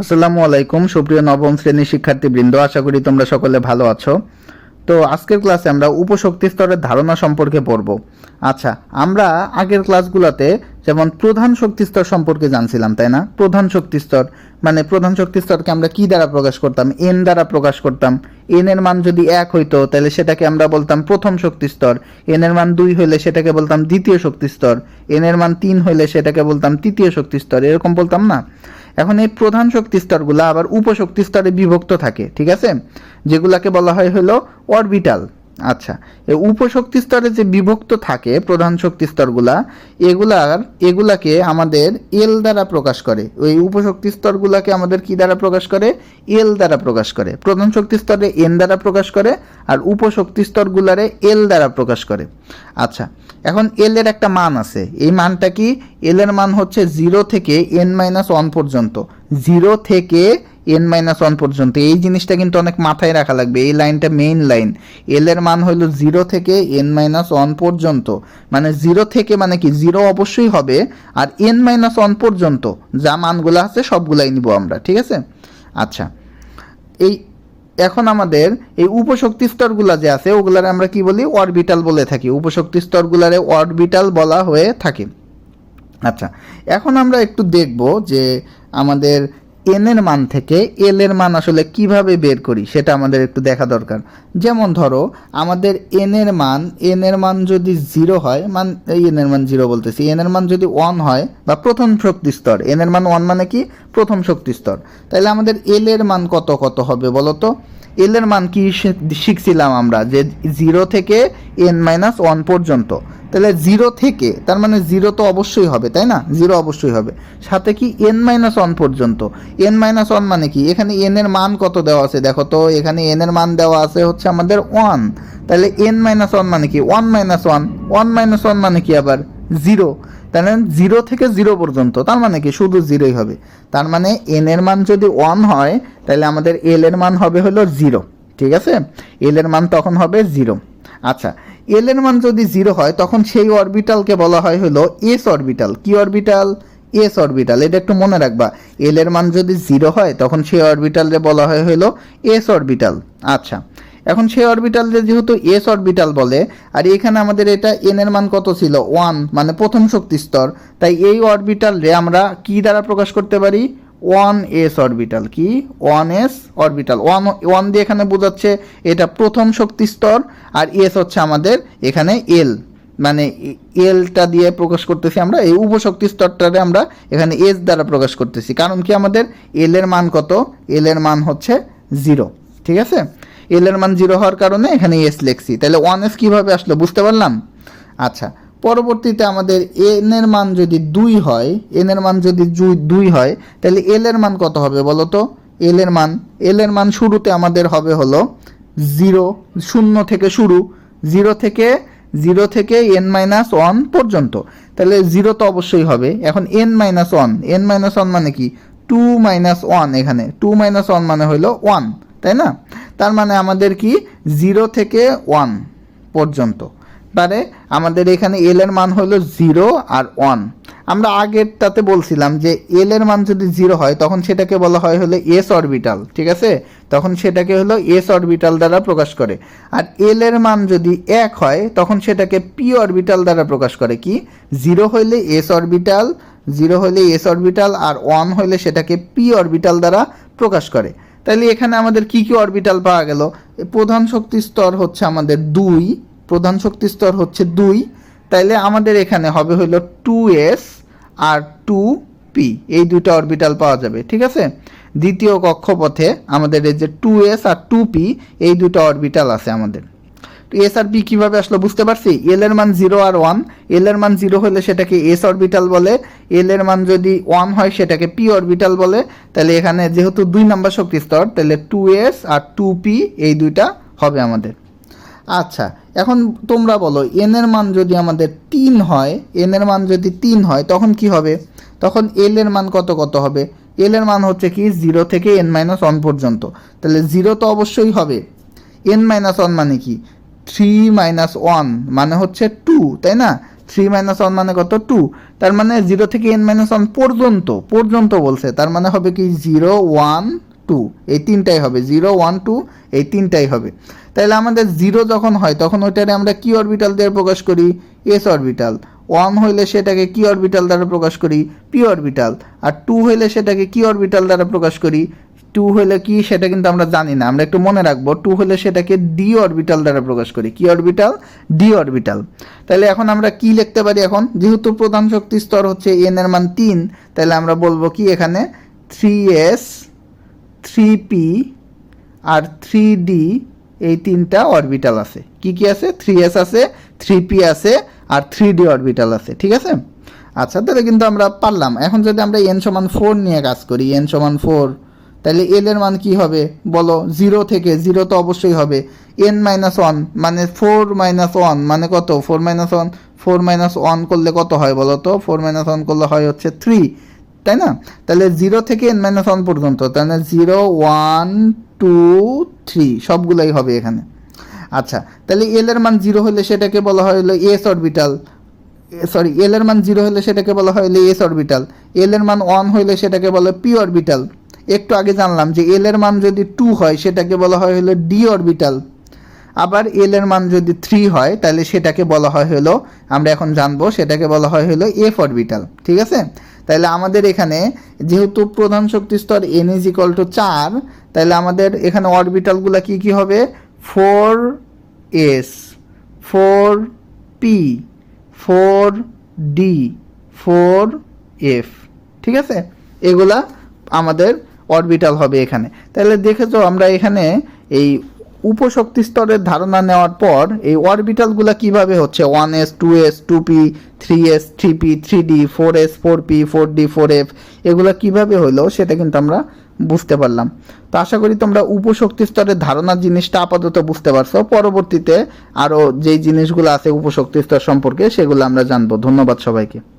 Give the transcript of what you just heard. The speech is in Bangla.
আসসালামু আলাইকুম, সুপ্রিয় নবম শ্রেণির শিক্ষার্থীবৃন্দ, আশা করি তোমরা সকলে ভালো আছো। তো আজকের ক্লাসে আমরা উপশক্তি স্তরের ধারণা সম্পর্কে পড়ব। আচ্ছা আমরা আগের ক্লাসগুলোতে যেমন প্রধান শক্তি স্তর সম্পর্কে জানছিলাম, তাই না? প্রধান শক্তি স্তর মানে প্রধান শক্তি স্তরকে আমরা কি দ্বারা প্রকাশ করতাম? এন দ্বারা প্রকাশ করতাম। এন এর মান যদি এক হইতো, তাহলে সেটাকে আমরা বলতাম প্রথম শক্তি স্তর। এন এর মান দুই হইলে সেটাকে বলতাম দ্বিতীয় শক্তি স্তর। এন এর মান তিন হইলে সেটাকে বলতাম তৃতীয় শক্তি স্তর। এরকম বলতাম না? এখন এই প্রধান শক্তি স্তরগুলো আবার উপশক্তি স্তরে বিভক্ত থাকে, ঠিক আছে? যেগুলাকে বলা হয় হলো অরবিটাল আচ্ছা এই উপশক্তি স্তরে যে বিভক্ত থাকে প্রধান শক্তি স্তরগুলা, এগুলার, এগুলাকে আমাদের এল দ্বারা প্রকাশ করে। ওই উপশক্তি স্তরগুলাকে আমাদের কি দ্বারা প্রকাশ করে? এল দ্বারা প্রকাশ করে। প্রধান শক্তি স্তরে এন দ্বারা প্রকাশ করে আর উপশক্তি স্তরগুলারে এল দ্বারা প্রকাশ করে। আচ্ছা এখন এল এর একটা মান আছে। এই মানটা কি? এল এর মান হচ্ছে জিরো থেকে এন মাইনাস ওয়ান পর্যন্ত। জিরো থেকে এন মাইনাস ওয়ান পর্যন্ত। এই জিনিসটা কিন্তু অনেক মাথায় রাখা লাগবে। এই লাইনটা মেইন লাইন এল এর মান হলো জিরো থেকে এন মাইনাস ওয়ান পর্যন্ত। মানে জিরো থেকে মানে কি? জিরো অবশ্যই হবে, আর এন মাইনাস ওয়ান পর্যন্ত। যা মানগুলো আছে, সবগুলাই নিব আমরা, ঠিক আছে? আচ্ছা। এই, এখন আমাদের এই উপশক্তি স্তরগুলা যে আছে, ওগুলারে আমরা কি বলি? অরবিটাল বলে থাকি। উপশক্তি স্তরগুলারে অরবিটাল বলা হয়ে থাকে। আচ্ছা। এখন আমরা একটু দেখব যে আমাদের এন এর মান থেকে এল এর মান আসলে কীভাবে বের করি সেটা আমাদের একটু দেখা দরকার। যেমন ধরো, আমাদের এন এর মান এন এর মান যদি জিরো হয়, মান এন এর মান জিরো বলতেছি এন এর মান যদি ওয়ান হয়, বা প্রথম শক্তি স্তর এন এর মান ওয়ান মানে কি? প্রথম শক্তি স্তর। তাহলে আমাদের এল এর মান কত কত হবে বলো তো এল এর মান কি শিখছিলাম আমরা, যে জিরো থেকে এন মাইনাস ওয়ান পর্যন্ত। তাহলে জিরো থেকে, তার মানে জিরো তো অবশ্যই হবে, তাই না? জিরো অবশ্যই হবে। সাথে কি এন মাইনাস ওয়ান পর্যন্ত? এন মাইনাস ওয়ান মানে কি? এখানে এন এর মান কত দেওয়া আছে? দেখো তো, এখানে এন এর মান দেওয়া আছে হচ্ছে আমাদের ওয়ান তাহলে এন মাইনাস ওয়ান মানে কি? One minus one one minus one মানে কি আবার? জিরো তাহলে জিরো থেকে জিরো পর্যন্ত, তার মানে কি? শুধু জিরোই হবে। তার মানে এন এর মান যদি ওয়ান হয়, তাহলে আমাদের এল এর মান হবে হলো জিরো ঠিক আছে? এল এর মান তখন হবে জিরো আচ্ছা এল এর মান যদি জিরো হয়, তখন সেই অরবিটালকে বলা হয় হলো এস অরবিটাল কি অরবিটাল এস অরবিটাল এটা একটু মনে রাখবা এল এর মান যদি জিরো হয়, তখন সেই অরবিটালে বলা হয় হলো এস অরবিটাল আচ্ছা এখন সেই অরবিটাল যেহেতু এস অরবিটাল বলে, আর এখানে আমাদের এটা এন এর মান কত ছিল? ওয়ান মানে প্রথম শক্তি স্তর। তাই এই অরবিটাল রে আমরা কি দ্বারা প্রকাশ করতে পারি? ওয়ান এস অরবিটাল কি? One S orbital one one দিয়ে এখানে বোঝাচ্ছে এটা প্রথম শক্তি স্তর, আর এস হচ্ছে আমাদের এখানে এল মানে এলটা দিয়ে প্রকাশ করতেছি আমরা, এই উপশক্তি স্তরটারে আমরা এখানে এস দ্বারা প্রকাশ করতেছি। কারণ কি আমাদের এল এর মান কত? এল এর মান হচ্ছে জিরো ঠিক আছে? এল এর মান জিরো হওয়ার কারণে এখানে এস লিখছি। তাহলে ওয়ান এস কীভাবে আসলো বুঝতে পারলাম? আচ্ছা পরবর্তীতে আমাদের এন এর মান যদি দুই হয় এন এর মান যদি দুই হয়, তাহলে এল এর মান কত হবে বলো তো? এল এর মান এল এর মান শুরুতে আমাদের হবে হলো জিরো শূন্য থেকে শুরু জিরো থেকে জিরো থেকে এন মাইনাস ওয়ান পর্যন্ত। তাহলে জিরো তো অবশ্যই হবে। এখন N minus one N minus one মানে কি? টু মাইনাস ওয়ান এখানে। টু মাইনাস ওয়ান মানে হলো ওয়ান তাই না? তার মানে আমাদের কি? জিরো থেকে ওয়ান পর্যন্ত। মানে আমাদের এখানে এল এর মান হলো জিরো আর ওয়ান। আমরা আগেরটাতে বলছিলাম যে এল এর মান যদি জিরো হয়, তখন সেটাকে বলা হয় হলো এস অরবিটাল ঠিক আছে? তখন সেটাকে হলো এস অরবিটাল দ্বারা প্রকাশ করে। আর এল এর মান যদি এক হয়, তখন সেটাকে পি অরবিটাল দ্বারা প্রকাশ করে। কি? জিরো হইলে এস অরবিটাল জিরো হইলে এস অরবিটাল আর ওয়ান হইলে সেটাকে পি অরবিটাল দ্বারা প্রকাশ করে। তাহলে এখানে আমাদের কি কি অরবিটাল পাওয়া গেল? প্রধান শক্তি স্তর হচ্ছে আমাদের দুই, প্রধান শক্তি স্তর হচ্ছে দুই, তাইলে আমাদের এখানে হবে হলো টু এস আর টু পি এই দুটো অরবিটাল পাওয়া যাবে, ঠিক আছে? দ্বিতীয় কক্ষপথে আমাদের এই যে টু এস আর টু পি এই দুটো অরবিটাল আছে আমাদের। এস আর পি কীভাবে আসলো বুঝতে পারছি? এল এর মান জিরো আর ওয়ান এল এর মান জিরো হলে সেটাকে এস অরবিটাল বলে। এল এর মান যদি ওয়ান হয়, সেটাকে পি অরবিটাল বলে। তাহলে এখানে যেহেতু দুই নাম্বার শক্তি স্তর তাহলে টু এস আর টু পি এই দুইটা হবে আমাদের। আচ্ছা এখন তোমরা বলো এন এর মান যদি আমাদের তিন হয় এন এর মান যদি তিন হয়, তখন কি হবে? তখন এল এর মান কত কত হবে? এল এর মান হচ্ছে কি জিরো থেকে এন মাইনাস ওয়ান পর্যন্ত। তাহলে জিরো তো অবশ্যই হবে। এন মাইনাস ওয়ান মানে কি? থ্রি মাইনাস ওয়ান মানে হচ্ছে টু তাই না? থ্রি মাইনাস ওয়ান মানে কত? টু তার মানে জিরো থেকে এন মাইনাস ওয়ান পর্যন্ত পর্যন্ত বলছে, তার মানে হবে কি জিরো ওয়ান টু এই তিনটাই হবে জিরো ওয়ান টু এই তিনটাই হবে। তাহলে আমাদের জিরো যখন হয়, তখন ওইটারে আমরা কি অরবিটাল দিয়ে প্রকাশ করি? এস অরবিটাল ওয়ান হইলে সেটাকে কি অরবিটাল দ্বারা প্রকাশ করি? পি অরবিটাল আর টু হইলে সেটাকে কি অরবিটাল দ্বারা প্রকাশ করি? টু হলে কি সেটা কিন্তু আমরা জানি না। আমরা একটু মনে রাখব টু হলে সেটাকে ডি অরবিটাল দ্বারা প্রকাশ করি। কি অরবিটাল ডি অরবিটাল তাহলে এখন আমরা কি লিখতে পারি এখন? যেহেতু প্রধান শক্তি স্তর হচ্ছে এন এর মান তিন, তাহলে আমরা বলব কি এখানে? থ্রি এস থ্রি পি আর থ্রি ডি এই তিনটা অরবিটাল আছে। কি কি আছে? থ্রি এস আছে থ্রি পি আছে আর থ্রি ডি অরবিটাল আছে, ঠিক আছে? আচ্ছা তাহলে কিন্তু আমরা পারলাম। এখন যদি আমরা এন সমান ফোর নিয়ে কাজ করি এন সমান ফোর তাহলে এল এর মান কি হবে? বলো জিরো থেকে জিরো তো অবশ্যই হবে। এন মাইনাস ওয়ান মানে ফোর মাইনাস ওয়ান মানে কত? Four minus one four minus one করলে কত হয় বলো তো? ফোর মাইনাস ওয়ান করলে হয় হচ্ছে থ্রি তাই না? তাহলে জিরো থেকে এন মাইনাস ওয়ান পর্যন্ত, তাহলে জিরো ওয়ান টু থ্রি সবগুলোই হবে এখানে। আচ্ছা তাহলে এল এর মান জিরো হলে সেটাকে বলা হয় হলো এস অরবিটাল সরি এল এর মান জিরো হলে সেটাকে বলা হয় এস অরবিটাল এল এর মান ওয়ান হলে সেটাকে বলা পি অরবিটাল একটু আগে জানলাম যে এল এর মান যদি টু হয়, সেটাকে বলা হয় হলো ডি অরবিটাল আবার এল এর মান যদি থ্রি হয়, তাহলে সেটাকে বলা হয় হলো, আমরা এখন জানব, সেটাকে বলা হয় হলো এফ অরবিটাল ঠিক আছে? তাহলে আমাদের এখানে যেহেতু প্রধান শক্তি স্তর এন ইজ ইকাল টু চার, তাহলে আমাদের এখানে অরবিটালগুলো কি কি হবে? Four S four P four D four F ঠিক আছে? এগুলা আমাদের অরবিটাল হবে এখানে। তাহলে দেখেছ আমরা এখানে এই উপশক্তি স্তরের ধারণা নেওয়ার পর এই অরবিটালগুলো কীভাবে হচ্ছে? One S two S two P three S three P three D four S four P four D four F এগুলো কীভাবে হলো সেটা কিন্তু আমরা বুঝতে পারলাম। তো আশা করি তোমরা উপশক্তি স্তরের ধারণার জিনিসটা আপাতত বুঝতে পারছ। পরবর্তীতে আরও যেই জিনিসগুলো আছে উপশক্তি স্তর সম্পর্কে সেগুলো আমরা জানব। ধন্যবাদ সবাইকে।